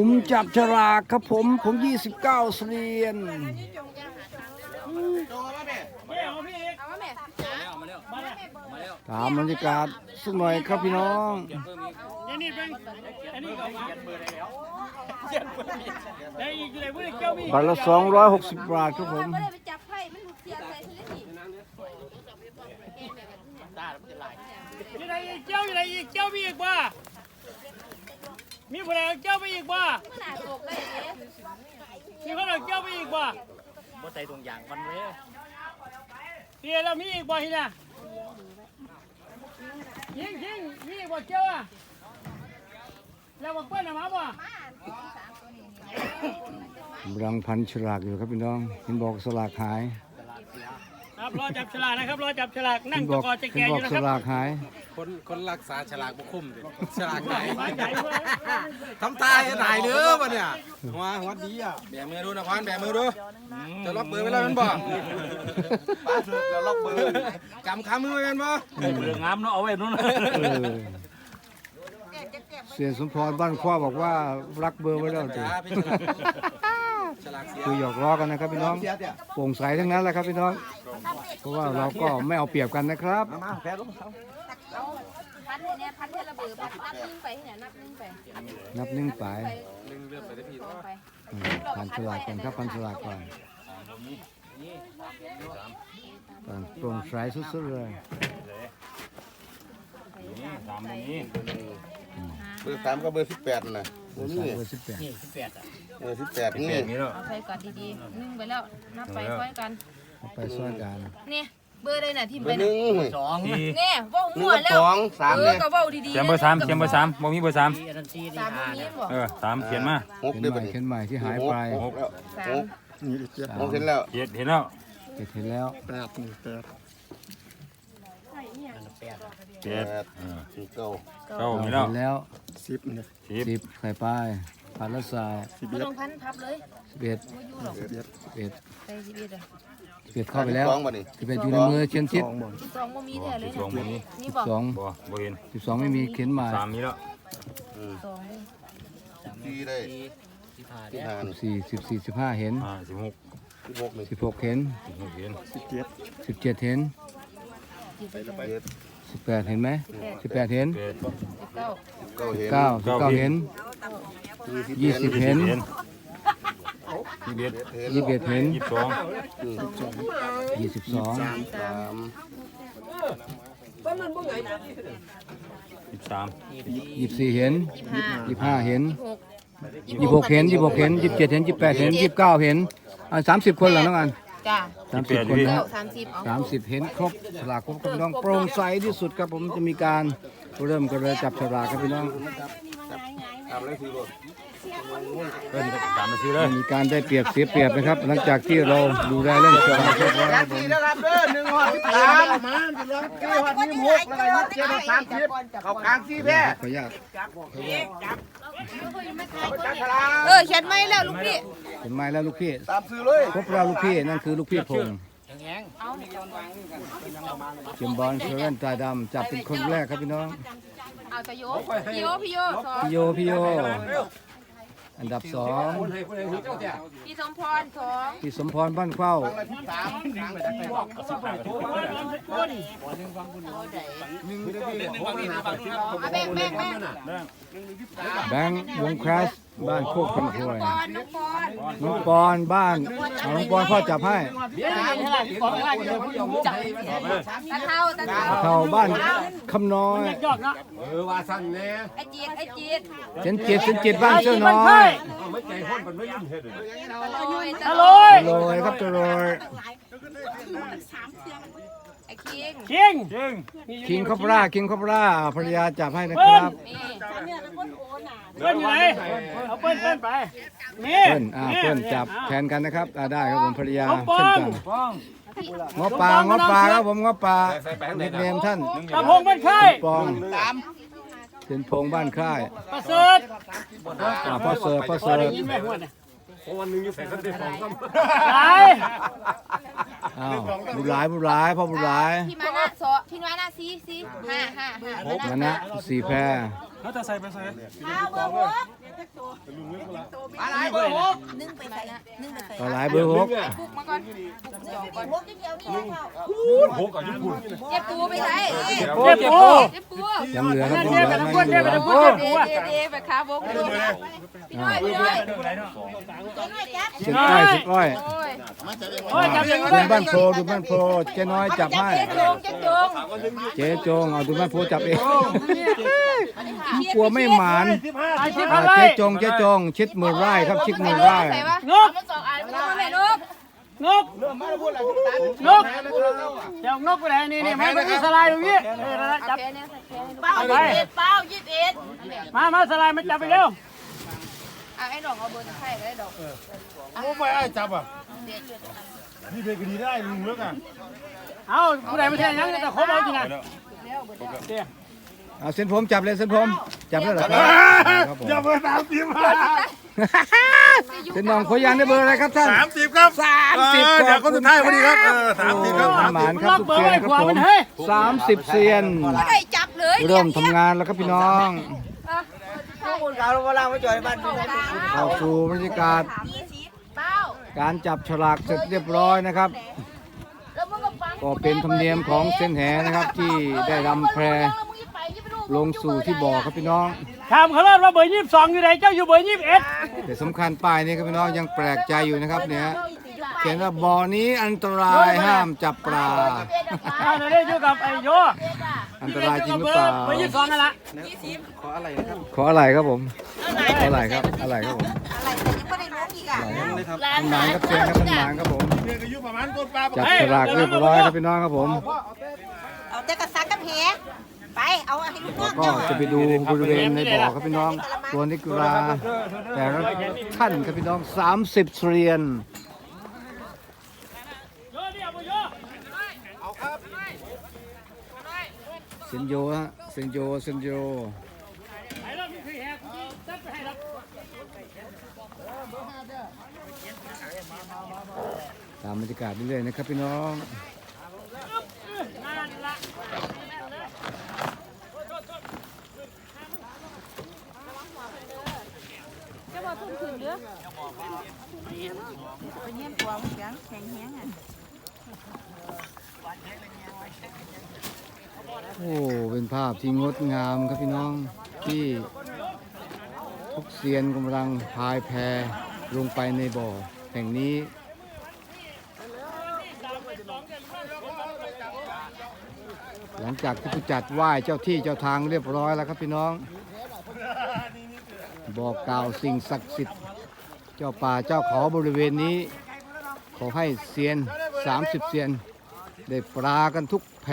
ผมจับฉลากครับผม ผม29เสรียนตามบรรยากาศสักหน่อยครับพี่น้องอันนี้เป็นอันนี้อยเว้ยเจ้ามีบัตรละ260บาทครับผมไม่ได้ไปจับไพ่มันหลุดเสียใส่ทะเลนี่ยังไงอีกเจ้ายังไงอีกเจ้ามีอีกบ่ มีคนไหนเจ้ามีอีกบ่มันหนาโกกเลยเด้มีคนไหนเจ้ามีอีกบ่บ่ใส่ตรงยางมันเว้ยเดี๋ยวเรามีอีกบ่ทีน่ะยิงยิงมีอีกบ่เจ้าอะแล้วมาเปิ้ลมาบ่กำลังพันฉลากอยู่ครับพี่น้องเห็นบอกสลากหายครับรอจับฉลากนะครับรอจับฉลากนั่เห็งนบตะอกกอจะเห็นแก่บออกยู่นะสครับลากหาย คนคนรักษาฉลากบุคุ้มดิฉลากไหนมาใหญ่เว้ยทำตายไหนเด้อวะเนี่ยหัวหัวดีอะแบมือดูนะควันแบมือดูจะล็อกเบอร์ไว้แล้วมันบอกป้าเถอะจะล็อกเบอร์กำคำมือไว้กันบ่เรื่องงามเนาะเอาไว้นู่นเออเสียสมพรบ้านคว้าบอกว่ารักเบอร์ไว้แล้วจ้ะจ้าพี่ฉลากเสียคือหยอกล้อกันนะครับพี่น้องโปร่งใสทั้งนั้นแหละครับพี่น้อง เพราะว่าเราก็ไม่เอาเปรียบกันนะครับมาแพ้ลง เอาพัดเนี่ยพัดเทระเบิดพัดนับนึงไปเนี่ยนับนึงไปนับหนึ่งไปไปหนึ่งเลือกไปได้พี่สองไปอืมพันฉลากก่อนครับพันฉลากก่อนก่อนโปร่งใสสุดๆเลยตามนี้เบอร์สามกับเบอร์สิบแปดน่ะเบอร์นี่สามเบอร์สิบแปดนี่สิบแปดอะเบอร์สิบแปดนี่นี่เนาะเอาไปก่อนดีๆนึ่งไปแล้วนับไปค่อยกันเอาไปช่วยกันเนี่ย เบอร์เลยน่ะที่เบไปอร์หนึ่น่ะงเว้ยสองนี่เนี่ยเว้าหนึ่มั่งวกับแล้สวองสามเอเนี่อยก็เว้าดีๆเขียนเบอร์สามเขียนเบอร์สามบ่มีเบอร์สามอันนั้นสี่สามบ่มีบ่เออสามเขียนมาหกเข็นเดือนใหม่เข็นใหม่ที่หายไปหกแล้วสาหมกสาหมกเห็นแล้วเจ็ดเห็นแล้วเจ็ดเห็นแล้วแปดเจ็ดแปดสี่เก้าเก้าเห็นแล้วเห็นแล้วสิบสิบใส่ป้ายพันละสายบ่ต้องพันพับเลยสิบเอ็ดบ่อยู่หรอกสิบเอ็ดใส่ชีวิตอะสิบเอ็ด เข้าไปแล้วสองบ่นี่สิบเอ็ดอยู่ในมือเชียนชิดสิบสองบ่มีแท้เลยสองบ่มีนี่สิบบอกสองบ่บ่เห็นสิบสองไม่มีเขียนใหม่สามมีแล้วสองเลยสี่ได้ที่ผ่านที่เนี่ยห้าสิบสี่สิบสี่สิบห้าเห็นอ่าสิบหกที่หกนี่สิบหกเห็นสิบหกเห็นสิบเจ็ดเห็นเจ็ดสิบแปดเห็นไหมสิบแปดเห็นเจ็ดสิบเก้าเก้าเห็นเก้าสิบเก้าเห็นยี่สิบเห็น ยี่สิบเอ็ดเห็นยี่สิบเอ็ดเห็นยี่สิบสองยี่สิบสองสามยี่สิบสามยี่สิบสี่เห็นยี่สิบห้ายี่สิบห้าเห็นยี่สิบหกยี่สิบหกเห็นยี่สิบหกเห็นยี่สิบเจ็ดเห็นยี่สิบแปดเห็นยี่สิบเก้าเห็นอ่าสามสิบคนเหรอน้องอันจ้าสามสิบคนนะเก้าฮะสามสิบเอาสามสิบเห็นครบฉลากครบครับพี่น้องโปร่งใสที่สุดครับผมจะมีการเริ่มกันเลยจับฉลากครับพี่น้อง ทำเลยสี่รถเพิ่นตามมาซื้อเลไม่ยมีการได้เปรียบเสียเปรียบนะครับ หลังจากที่เราดูแลเรื่องฉลากเรียบร้อยครับผมนะครับเด้อหนึ่งหัวสิบสามเก้าหัวที่หกอะไรเจ็ดสามสิบเขากลางสี่แพร่ขออนุญาตเออเขียนไม่แล้วลูกพี่เห็นไหมแล้วลูกพี่ตามซื้อเลยครบแล้วลูกพี่นั่นคือลูกพี่พงษ์เจมบอลเซเว่นตาดำจับเป็นคนแรกครับพี่น้อง เอาตะโยพี่โยพี่โยสองพี่โยพี่โย อันดับสองพี่สมพรสองพี่สมพรบ้านเข้าเอาแบ่งแบ่งแบ่งแบงค์วงคลาส บ้านโคกพันควยปอนน้องปอนน้องปอนบ้านเอาน้องปอนพ่อจับให้ตาเท่าตาเท่าเข้าบ้านคำน้อยยอดเนาะไอ้จีดไอ้จีดเส้นจิตเส้นจิตบ้านเสื้อน้อยตะลอยตะฮัลโหลลอย โรยครับจะโรยไอ้ คิงคิงจริงคิงคอปราคิงคอปราภรรยาจับให้นะครับนี่เปิ้ลอยู่ไหนเอาเปิ้ลเปิ้ลไปนี่เพื่อนอ่าเพื่อนจับแทนกันนะครับอ่าได้ครับผมภรรยาเอาปเช่อนกันงงอปลางอปลาครับผมงอปลาเน็กเนมท่านตะพงเป็นใครปองเป็นพงบ้านค่ายประเสริฐอ่าพ่อเสิร์ฟพ่อพอเสิร์ได้ฟยินไหมหัวเนี่ยวันหนึ่งอยู่ใส่กันได้สองซ้ตาย อ้าวบุญหลายบุญหลายพ่อบุญหลายพี่มานะสอพี่มานะซีซีห้าห้าห้านะนะสี่แพรำแล้วจะใส่ไปใส่ข้าวเบอร์หก อะไรเบอร์หกนึ่งไปใส่นึ่งไปใส่ปลาไหลเบอร์หกปุกมาก่อนสองก่อนหกกับญี่ปุ่นเจ็บปูไปใส่เจ็บปูเจ็บปูเจ็บปูยังเหลือครับผมเจ็บไปยังทั้งเหคนเจ็บไปลือทั้งคนเจ็บปูเดเดไปขาบกพี่น้อยพี่น้อยเส้นอ้อยเส้นอ้อยโอ้ยโอ้ยจับอย่างนี้ดูเลยบ้านโพดูบ้านโพเจ๊น้อยจับให้เจ๊จงเจ๊จงเจ๊จงเอาดูบ้านโพจับเองกลัวไม่หมานอาชีพอ่าอะไรเจ๊จงเจ๊จงชิดมือไร่ครับชิดมือไร่ใส่วะนกมันสองอันมันต้องแม่นกนกนกเจ้านกไปไหนนี่นี่ไม่ไม่สลายตรงนี้เออนั่นแหละจับแค่นี้ใส่แค่นี้เป้ายี่สิบเอ็ดเป้ายี่สิบเอ็ดมามาสลายมาจับไปเร็วอะไอ้ดอกเอาเบอร์ไข่ไว้ดอกโอ้ไม่ไอ้จับอะนี่เป็นคดีได้ลุงเลิกอะเอาผู้ใดไม่ใช่ยังแต่ครบเอาจริงนะเอาเส้นผมจับเลยเส้นผมจับแล้วเหรอครับครับผมอย่าเบอร์สามสิบเส้นน้องขอยันได้เบอร์อะไรครับท่านสามสิบครับสามสิบเดี๋ยวคนสุดท้ายพอดีครับเออสามสิบครับหมานครับล็อกทุกเบอร์เซียไว้นคขวารับผมัมนเฮ้ยสามสิบเซียนไม่ได้จับเลยเริ่มทำงานแล้วครับพี่น้องคุณเขาเราล่างไม่จ่อยบ้านเข้าสู่บรรยากาศยี่สิบเป้าการจับฉลากเสร็จเรียบร้อยนะครับแล้วมึงก็ฟังก็เป็นธรรมเนียมของเส้นแหนะครับที่ได้รำแพร ลงสู่ที่บ่อครับพี่น้อง ถามเขาเริ่มว่าเบอร์ยี่สิบสองอยู่ไหนเจ้าอยู่เบอร์ยี่สิบเอ็ดแต่สำคัญป้ายนี้ครับพี่น้องยังแปลกใจอยู่นะครับเนี่ย เขียนว่าบ่อนี้อันตรายห้ามจับปลาอ่าเดี๋ยวได้อยู่กับไอ้โยอันตรายจริงหรือเปล่า เบอร์ยี่สิบสองนั่นแหละขออะไรครับผมขออะไรครับ อะไรครับผมอะไรแต่ยังไม่ได้รู้อีกอะมันหมานครับเชียนครับมันหมานครับผมเนี่ยก็อยู่ประมาณต้นปลาจับฉลากเรียบร้อยครับพี่น้องครับผม เอาแต่กระซักกับแห ไปเอาให้ลูกน้องก็จะไปดูบริเวณในบ่อครับพี่น้องตัวนิกราแต่ละท่านครับพี่น้อง 30เรียนโยนเซนโยฮะเซนโยเซนโยตามบรรยากาศเรื่อยๆนะครับพี่น้อง นั่นละ จะมาทุ่มคืนเด้อไปเยี่ยมตัวมึงยังแข็งแห้งอะโอ้เป็นภาพที่งดงามครับพี่น้องที่ทุกเซียนกำลังพายแพลงไปในบ่อแห่งนี้หลังจากที่ผู้จัดไหว้เจ้าที่เจ้าทางเรียบร้อยแล้วครับพี่น้อง บอกกล่าวสิ่งศักดิ์สิทธิ์ เจ้าป่าเจ้าเขาบริเวณนี้ ขอให้เซียน 30 เซียน ได้ปลากันทุกแพ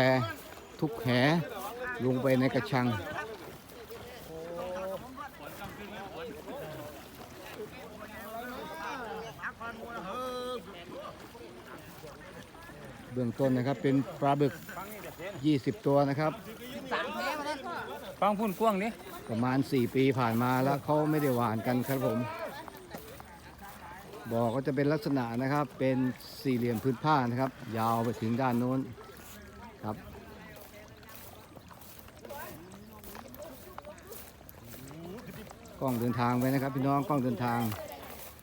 ทุกแหลงไปในกระชังเบื้องต้นนะครับเป็นปลาบึก 20 ตัวนะครับฟังพุ่นกว้างนี่ ประมาณ 4 ปีผ่านมาแล้วเขาไม่ได้หวานกันครับผมบ่อก็จะเป็นลักษณะนะครับ เป็นสี่เหลี่ยมพื้นผ้านะครับ ยาวไปถึงด้านโน้นครับกล้องเดินทางไปนะครับ พี่น้องกล้องเดินทาง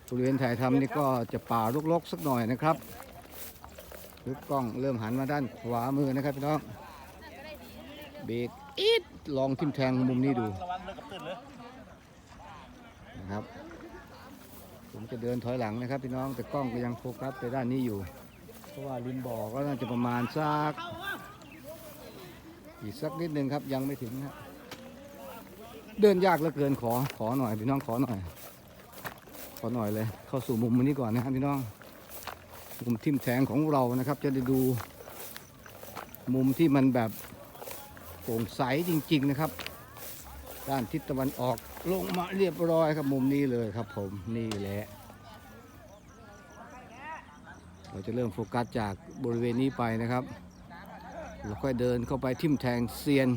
บริเวณถ่ายทำนี่ก็จะป่ารกๆสักหน่อยนะครับลึกกล้องเริ่มหันมาด้านขวามือนะครับพี่น้องเบรก อีดลองทิมแทงมุมนี้ดูนะครับ ผมจะเดินถอยหลังนะครับพี่น้องแต่กล้องก็ยังโฟกัสไปด้านนี้อยู่ เพราะว่าริมบ่อก็น่าจะประมาณสักอีกสักนิดนึงครับยังไม่ถึงนะเดินยากเหลือเกินขอขอหน่อยพี่น้องขอหน่อย ขอหน่อยเลย เข้าสู่มุมนี้ก่อนนะครับพี่น้องมุมทิมแทงของเรานะครับ จะได้ดูมุมที่มันแบบ โปร่งใสจริง ๆนะครับ ด้านทิศตะวันออกลงมาเรียบร้อยครับมุมนี้เลยครับ ผมนี่แหละเราจะเริ่มโฟกัสจากบริเวณนี้ไปนะครับแล้วค่อยเดินเข้าไปทิมแทงเซียน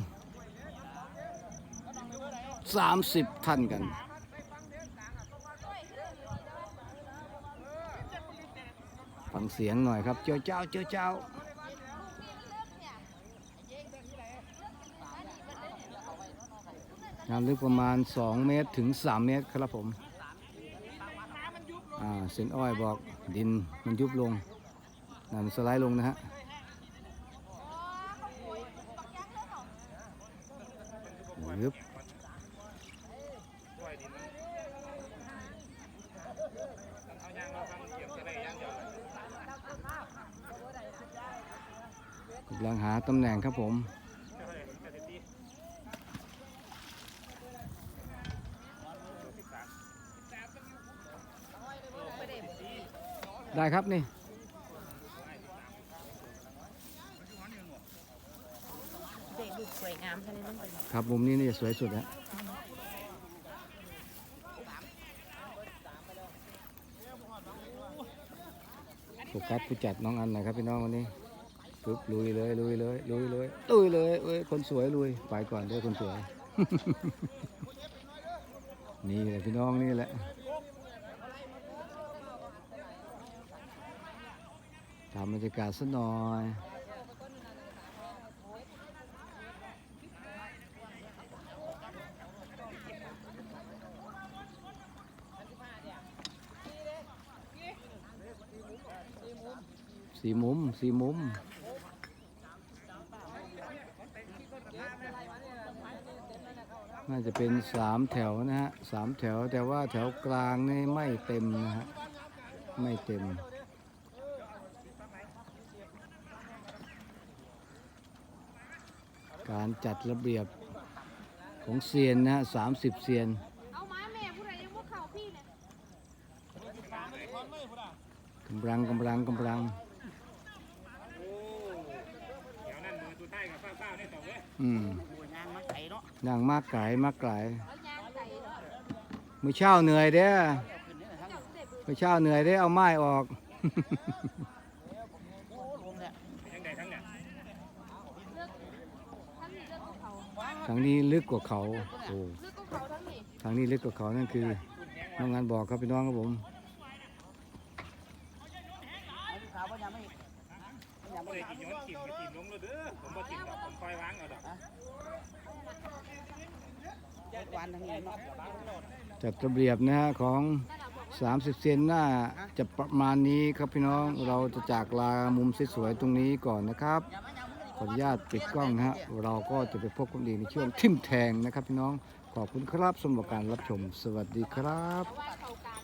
30 ท่านกันฟังเสียงหน่อยครับ เจ้าเจ้าเจ้าเจ้า น้ำลึกประมาณ 2 เมตรถึง 3 เมตรครับผมอ่าเส้นอ้อยบอกดินมันยุบลงน้ำสไลด์ลงนะฮะยึบกำลังหาตำแหน่งครับผม ได้ครับนี่เด็กดูสวยงามท่านี้ต้องเป็นครับมุมนี้นี่จะสวยสุดฮะโฟกัสผู้จัดน้องอันหน่อยครับพี่น้องวันนี้ปึ๊บลุยเลยลุยเลยลุยเลยลุยเลยเอ้ยคนสวยลุยไปก่อนเด้อคนสวย นี่แหละพี่น้องนี่แหละ ทำบรรยากาศสักหน่อยสี่มุมสี่มุมน่าจะเป็นสามแถวนะฮะสามแถวแต่ว่าแถวกลางนี่ไม่เต็มนะฮะ ไม่เต็ม การจัดระเบียบของเซียนนะฮะสามสิบเซียนเอาไม้แม่ผู้ใดยังพวกเขาพี่เนี่ยกำลังกำลังกำลังอืมนางมาไก่เนาะนางมากไก่มากไก่เอายางใส่เนาะมื่อเช้าเหนื่อยเด้อมื่อเช้าเหนื่อยเด้อเอาไม้ออก ทั้งนี้เลือกเขาทางนี้ลึกกว่าเขาโอ้เลือกเขาทั้งนี้ทางนี้ลึกกว่าเขานั่นคือน้องงานบอกครับพี่น้องครับผมขาวว่ายังไม่ยังไม่วันทั้งนี้เนาะจัดระเบียบนะฮะของ 30 เซนหน้าจะประมาณนี้ครับพี่น้องเราจะจากลามุมสวยๆตรงนี้ก่อนนะครับ ขออนุญาตปิดกล้องนะฮะเราก็จะไปพบกันอีในช่วงทิมแทงนะครับพี่น้องขอบคุณครับสำหรับการรับชม สวัสดีครับ